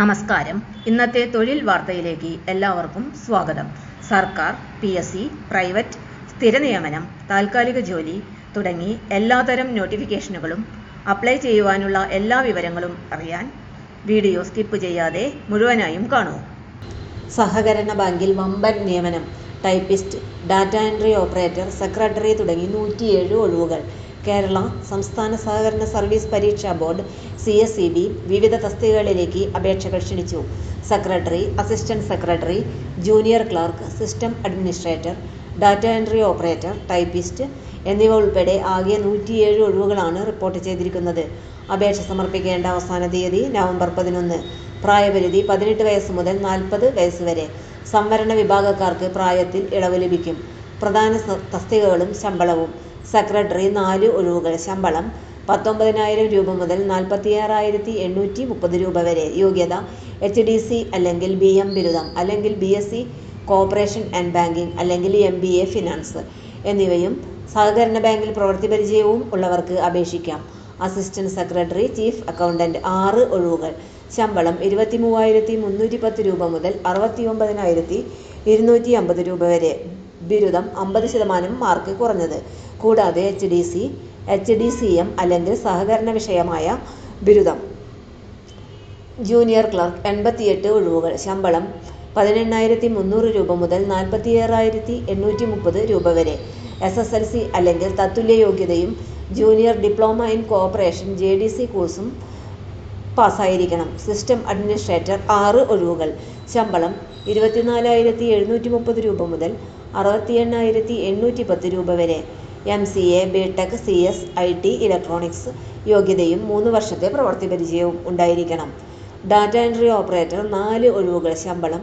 നമസ്കാരം. ഇന്നത്തെ തൊഴിൽ വാർത്തയിലേക്ക് എല്ലാവർക്കും സ്വാഗതം. സർക്കാർ പി എസ് സി പ്രൈവറ്റ് സ്ഥിര നിയമനം താൽക്കാലിക ജോലി തുടങ്ങി എല്ലാതരം നോട്ടിഫിക്കേഷനുകളും അപ്ലൈ ചെയ്യുവാനുള്ള എല്ലാ വിവരങ്ങളും അറിയാൻ വീഡിയോ സ്കിപ്പ് ചെയ്യാതെ മുഴുവനായും കാണൂ. സഹകരണ ബാങ്കിൽ വമ്പൻ നിയമനം typist data entry operator secretary തുടങ്ങി നൂറ്റിയേഴ് ഒഴിവുകൾ. കേരള സംസ്ഥാന സഹകരണ സർവീസ് പരീക്ഷാ board C S E B വിവിധ തസ്തികകളിലേക്ക് അപേക്ഷകൾ ക്ഷണിച്ചു. Secretary assistant secretary junior clerk system administrator data entry operator typist എന്നിവ ഉൾപ്പെടെ ആകെ നൂറ്റിയേഴ് ഒഴിവുകളാണ് റിപ്പോർട്ട് ചെയ്തിരിക്കുന്നത്. അപേക്ഷ സമർപ്പിക്കേണ്ട അവസാന തീയതി നവംബർ പതിനൊന്ന്. പ്രായപരിധി പതിനെട്ട് വയസ്സ് മുതൽ നാൽപ്പത് വയസ്സ് വരെ. സംവരണ വിഭാഗക്കാർക്ക് പ്രായത്തിൽ ഇളവ് ലഭിക്കും. പ്രധാന തസ്തികകളും ശമ്പളവും. സെക്രട്ടറി നാല് ഒഴിവുകൾ. ശമ്പളം പത്തൊമ്പതിനായിരം രൂപ മുതൽ നാൽപ്പത്തിയാറായിരത്തി എണ്ണൂറ്റി മുപ്പത് രൂപ വരെ. യോഗ്യത എച്ച് ഡി സി അല്ലെങ്കിൽ ബി എം ബിരുദം അല്ലെങ്കിൽ B S C corporation and banking അല്ലെങ്കിൽ എം ബി എ ഫിനാൻസ് എന്നിവയും സഹകരണ ബാങ്കിൽ പ്രവൃത്തി പരിചയവും ഉള്ളവർക്ക് അപേക്ഷിക്കാം. അസിസ്റ്റന്റ് സെക്രട്ടറി ചീഫ് അക്കൗണ്ടന്റ് ആറ് ഒഴിവുകൾ. ശമ്പളം ഇരുപത്തി മൂവായിരത്തി മുന്നൂറ്റി പത്ത് രൂപ മുതൽ അറുപത്തി ഒമ്പതിനായിരത്തി ഇരുന്നൂറ്റി അമ്പത് രൂപ വരെ. ബിരുദം അമ്പത് ശതമാനം മാർക്ക് കുറഞ്ഞത്. കൂടാതെ H D C H D C M അല്ലെങ്കിൽ സഹകരണ വിഷയമായ ബിരുദം. ജൂനിയർ ക്ലർക്ക് എൺപത്തിയെട്ട് ഒഴിവുകൾ ശമ്പളം പതിനെണ്ണായിരത്തി മുന്നൂറ് രൂപ മുതൽ നാൽപ്പത്തിയേഴായിരത്തി എണ്ണൂറ്റി മുപ്പത് രൂപ വരെ. എസ് എസ് എൽ സി അല്ലെങ്കിൽ തത്തുല്യ യോഗ്യതയും junior diploma in cooperation J D C കോഴ്സും പാസ്സായിരിക്കണം. സിസ്റ്റം അഡ്മിനിസ്ട്രേറ്റർ ആറ് ഒഴിവുകൾ. ശമ്പളം ഇരുപത്തിനാലായിരത്തി എഴുന്നൂറ്റി മുപ്പത് രൂപ മുതൽ അറുപത്തി എണ്ണായിരത്തി എണ്ണൂറ്റി പത്ത് രൂപ വരെ. M C A B tech C S I T electronics യോഗ്യതയും മൂന്ന് വർഷത്തെ പ്രവൃത്തി പരിചയവും ഉണ്ടായിരിക്കണം. ഡാറ്റ എൻട്രി ഓപ്പറേറ്റർ നാല് ഒഴിവുകൾ. ശമ്പളം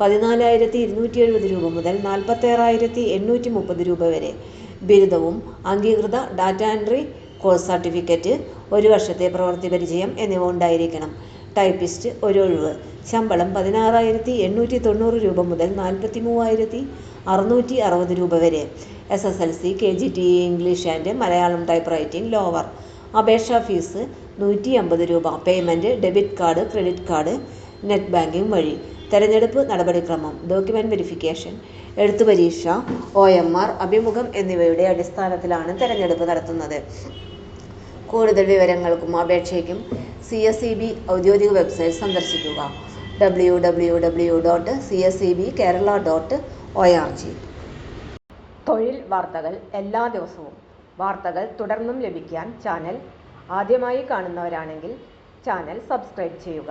പതിനാലായിരത്തി ഇരുന്നൂറ്റി എഴുപത് രൂപ മുതൽ നാൽപ്പത്തേഴായിരത്തി എണ്ണൂറ്റി മുപ്പത് രൂപ വരെ. ബിരുദവും അംഗീകൃത ഡാറ്റ എൻട്രി കോഴ്സ് സർട്ടിഫിക്കറ്റ് ഒരു വർഷത്തെ പ്രവൃത്തി പരിചയം എന്നിവ ഉണ്ടായിരിക്കണം. ടൈപ്പിസ്റ്റ് ഒരു ഒഴിവ്. ശമ്പളം പതിനാറായിരത്തി എണ്ണൂറ്റി തൊണ്ണൂറ് രൂപ മുതൽ നാൽപ്പത്തി മൂവായിരത്തി അറുന്നൂറ്റി അറുപത് രൂപ വരെ. S S L C K G T English and Malayalam type writing lower അപേക്ഷാ ഫീസ് നൂറ്റി അമ്പത് രൂപ. Payment debit card credit card net banking വഴി. തെരഞ്ഞെടുപ്പ് നടപടിക്രമം ഡോക്യുമെന്റ് വെരിഫിക്കേഷൻ എഴുത്തു പരീക്ഷ ഒ എം ആർ അഭിമുഖം എന്നിവയുടെ അടിസ്ഥാനത്തിലാണ് തെരഞ്ഞെടുപ്പ് നടത്തുന്നത്. കൂടുതൽ വിവരങ്ങൾക്കും അപേക്ഷയ്ക്കും സി എസ് ഇ ബി ഔദ്യോഗിക വെബ്സൈറ്റ് സന്ദർശിക്കുക. W W W dot C S E B Kerala dot O R G തൊഴിൽ വാർത്തകൾ എല്ലാ ദിവസവും. വാർത്തകൾ തുടർന്നും ലഭിക്കാൻ ചാനൽ ആദ്യമായി കാണുന്നവരാണെങ്കിൽ ചാനൽ സബ്സ്ക്രൈബ് ചെയ്യുക.